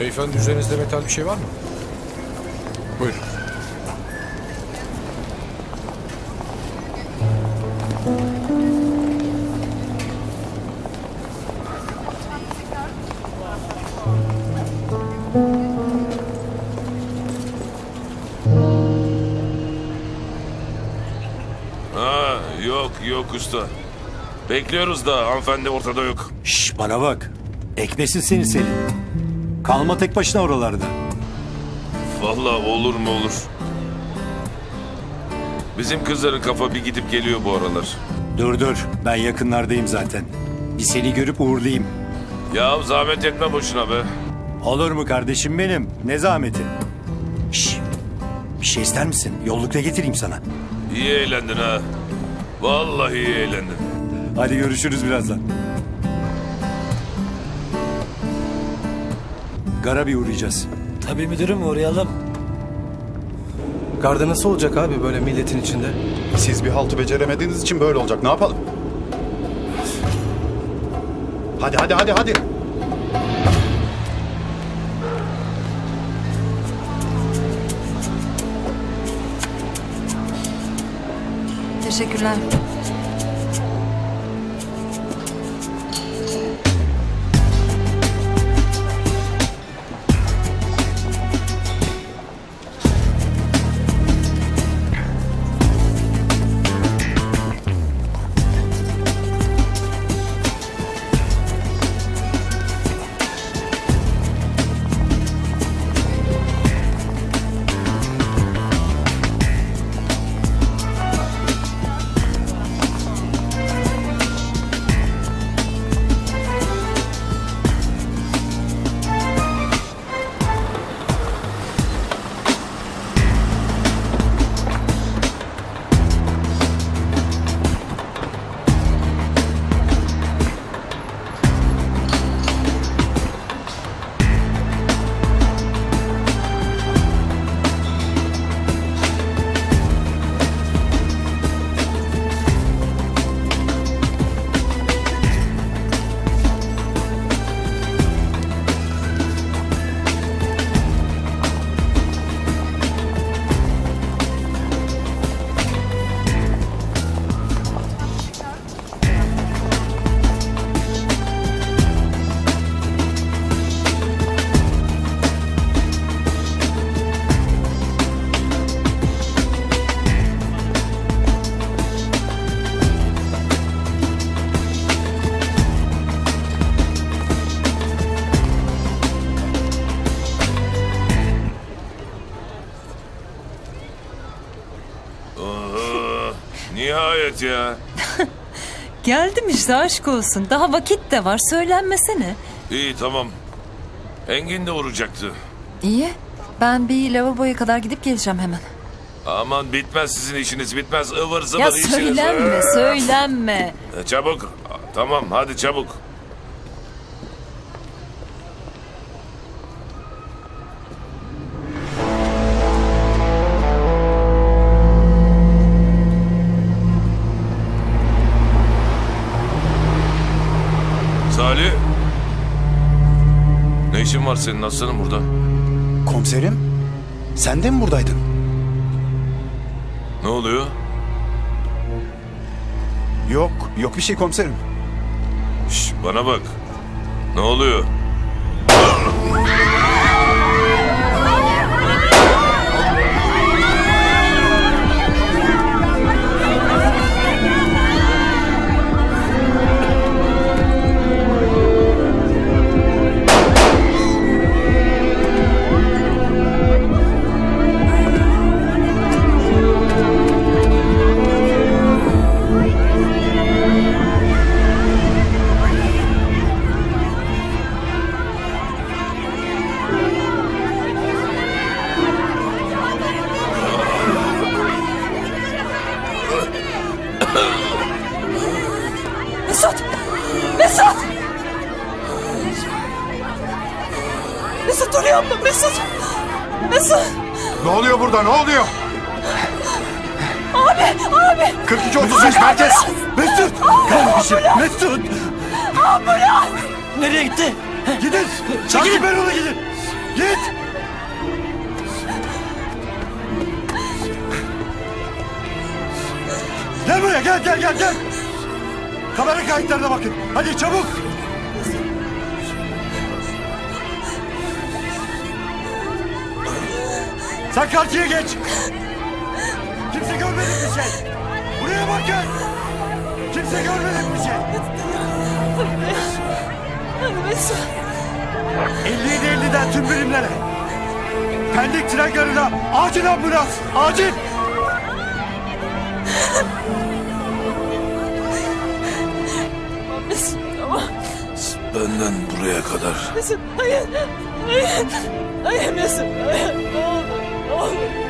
Beyefendi üzerinizde metal bir şey var mı? Buyurun. Yok yok usta. Bekliyoruz da hanımefendi ortada yok. Şş bana bak. Ekmesin seni Selin. Kalma tek başına oralarda. Vallahi olur mu olur. Bizim kızların kafa bir gidip geliyor bu aralar. Dur dur ben yakınlardayım zaten. Bir seni görüp uğurlayayım. Ya zahmet etme boşuna be. Olur mu kardeşim benim? Ne zahmeti? Şş, bir şey ister misin? Yollukla getireyim sana. İyi eğlendin ha. Vallahi iyi eğlendin. Hadi görüşürüz birazdan. Gara bir uğrayacağız. Tabii müdürüm uğrayalım. Garda nasıl olacak abi böyle milletin içinde? Siz bir haltı beceremediğiniz için böyle olacak. Ne yapalım? Hadi hadi hadi hadi. Teşekkürler. Aa, nihayet ya. Geldim işte aşk olsun. Daha vakit de var. Söylenmesene. İyi tamam. Engin de vuracaktı. İyi. Ben bir lavaboya kadar gidip geleceğim hemen. Aman bitmez sizin işiniz bitmez. ıvır zıvır Ya işiniz. söylenme, söylenme. E, Çabuk. Tamam hadi çabuk. Ne işin var senin aslanım burada? Komiserim, sen de mi buradaydın? Ne oluyor? Yok, yok bir şey komiserim. Şş, bana bak. Ne oluyor? Mesut dur yapma Mesut! Mesut! Ne oluyor burada, ne oluyor? Abi, abi. 42 35 merkez. Mesut. Kardeşim Mesut. Nereye gitti? Gidin. Takip ben ona gidin. Git. Gel buraya gel gel gel gel. Kamera kayıtlarına bakın. Hadi çabuk. Sen karşıya geç. Kimse görmedi bir şey. Buraya bakın. Kimse görmedi bir şey. 57-50'den tüm birimlere. Pendik tren garına acil ambulans. Acil. Benden buraya kadar. Mesut hayır. Hayır. Hayır Mesut hayır. Ne olur. Ne olur.